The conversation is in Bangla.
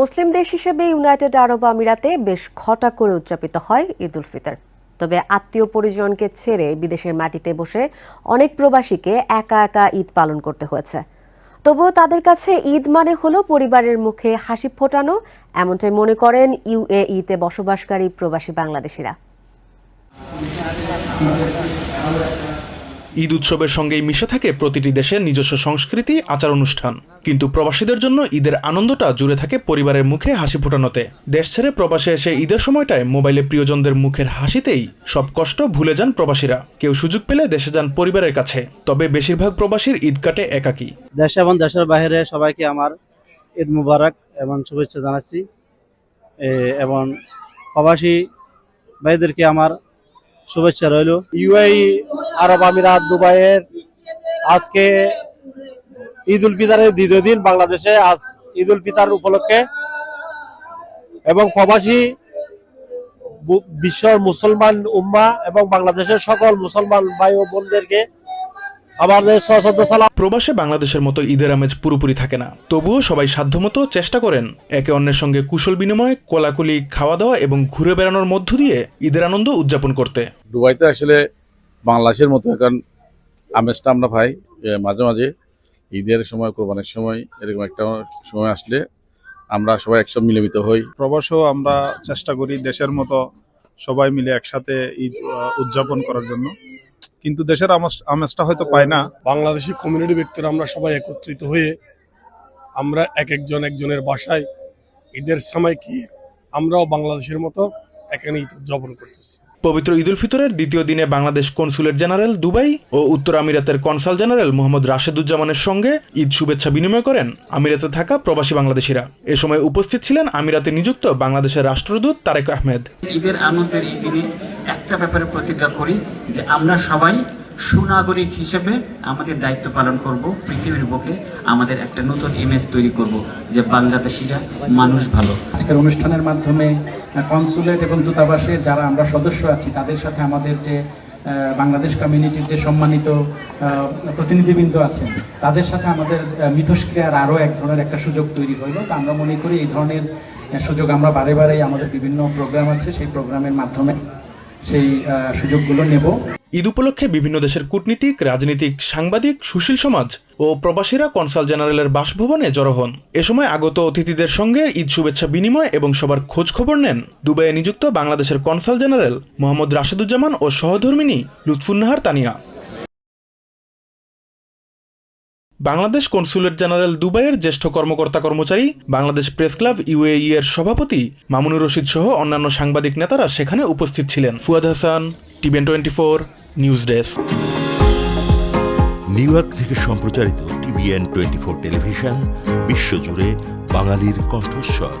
মুসলিম দেশ হিসেবে ইউনাইটেড আরব আমিরাতে বেশ ঘটা করে উদযাপিত হয় ঈদ উল ফিতর। তবে আত্মীয় পরিজনকে ছেড়ে বিদেশের মাটিতে বসে অনেক প্রবাসীকে একা একা ঈদ পালন করতে হয়েছে। তবুও তাদের কাছে ঈদ মানে হলো পরিবারের মুখে হাসি ফোটানো, এমনটাই মনে করেন ইউএইতে বসবাসকারী প্রবাসী বাংলাদেশিরা। ঈদ উৎসবের সঙ্গেই মিশে থাকে প্রতিটি দেশের নিজস্ব সংস্কৃতি আচার অনুষ্ঠান কিন্তু প্রবাসীদের জন্য ঈদের আনন্দটা জুড়ে থাকে পরিবারের মুখে হাসি ফোটানোতে। দেশ ছেড়ে প্রবাসে এসে ঈদের সময়টায় মোবাইলে প্রিয়জনদের মুখের হাসিতেই সব কষ্ট ভুলে যান প্রবাসীরা। কেউ সুযোগ পেলে দেশে যান পরিবারের কাছে, তবে বেশিরভাগ প্রবাসীর ঈদ কাটে একাকী। দেশে এবং দেশের বাইরে সবাইকে আমার ঈদ মুবারক এবং শুভেচ্ছা জানাচ্ছি। এবং প্রবাসী ভাইদেরকে আমার শুভেচ্ছা রইল। ইউএই আরব আমিরাত, দুবাইয়ের আজকে ঈদ উল ফিতারের দ্বিতীয় দিন বাংলাদেশে আজ ঈদ উল ফিতর উপলক্ষে। এবং প্রবাসী বিশ্বের মুসলমান উম্মা এবং বাংলাদেশের সকল মুসলমান ভাই ও বোনদেরকে আমাদের সশস্ত্র সালাম। প্রবাসে বাংলাদেশের মতো ঈদের আমেজ পুরোপুরি থাকে না। তবুও সবাই সাধ্যমতো চেষ্টা করেন একে অন্যের সঙ্গে কুশল বিনিময় কোলাকুলি খাওয়া দাওয়া এবং ঘুরে বেড়ানোর মধ্য দিয়ে ঈদের আনন্দ উদযাপন করতে। দুবাইতে আসলে বাংলাদেশের মতো এখন আমেজটা আমরা পাই মাঝে মাঝে ঈদের সময় কোরবানির সময় এরকম একটা সময় আসলে আমরা সবাই একসঙ্গে মিলিত হই। প্রবাসও আমরা চেষ্টা করি দেশের মতো সবাই মিলে একসাথে ঈদ উদযাপন করার জন্য। কিন্তু দেশের আমেজ- আমেজটা হয়তো পায় না। বাংলাদেশি কমিউনিটি ব্যক্তিরা আমরা সবাই একত্রিত হয়ে আমরা এক একজন একজনের বাসায় ঈদের সময় কি আমরাও বাংলাদেশের মতো এখানে ঈদ উদযাপন করতেছি। পবিত্র ঈদ উল ফিতরের দ্বিতীয় দিনে বাংলাদেশ কনসুলেট জেনারেল দুবাই ও উত্তর আমিরাতের কনসাল জেনারেল মোহাম্মদ রাশেদুজ্জামানের সঙ্গে ঈদ শুভেচ্ছা বিনিময় করেন আমিরাতে থাকা প্রবাসী বাংলাদেশিরা। এ সময় উপস্থিত ছিলেন আমিরাতে নিযুক্ত বাংলাদেশের রাষ্ট্রদূত তারেক আহমেদ। ঈদের আনন্দের এই দিনে একটা ব্যাপারে প্রতিজ্ঞা করি যে আমরা সবাই সুনাগরিক হিসেবে আমাদের দায়িত্ব পালন করব, পৃথিবীর বুকে আমাদের একটা নতুন ইমেজ তৈরি করব যে বাংলাদেশিরা মানুষ ভালো। আজকের অনুষ্ঠানের মাধ্যমে কনসুলেট এবং দূতাবাসের যারা আমরা সদস্য আছি, তাদের সাথে আমাদের যে বাংলাদেশ কমিউনিটির যে সম্মানিত প্রতিনিধিবৃন্দ আছেন, তাদের সাথে আমাদের মিথস্ক্রিয়ার আরও এক ধরনের একটা সুযোগ তৈরি হইল। তো আমরা মনে করি এই ধরনের সুযোগ আমরা বারে বারেই আমাদের বিভিন্ন প্রোগ্রাম আছে, সেই প্রোগ্রামের মাধ্যমে সেই সুযোগগুলো নেব। ঈদ উপলক্ষে বিভিন্ন দেশের কূটনীতিক, রাজনীতিক, সাংবাদিক, সুশীল সমাজ ও প্রবাসীরা কনসাল জেনারেলের বাসভবনে জড়ো হন। এ সময় আগত অতিথিদের সঙ্গে ঈদ শুভেচ্ছা বিনিময় এবং সবার খোঁজ খবর নেন দুবাইয়ে নিযুক্ত বাংলাদেশের কনসাল জেনারেল মোহাম্মদ রাশেদুজ্জামান ও সহধর্মিনী লুৎফুন্নাহার তানিয়া। বাংলাদেশ কনসুলেট জেনারেল দুবাইয়ের জ্যেষ্ঠ কর্মকর্তা কর্মচারী, বাংলাদেশ প্রেস ক্লাব ইউএই এর সভাপতি মামুনুর রশিদ সহ অন্যান্য সাংবাদিক নেতারা সেখানে উপস্থিত ছিলেন। Fuad Hasan TVN twenty four news desk. New York থেকে সম্প্রচারিত টিভিএন টোয়েন্টি ফোর টেলিভিশন, বিশ্বজুড়ে বাঙালির কণ্ঠস্বর।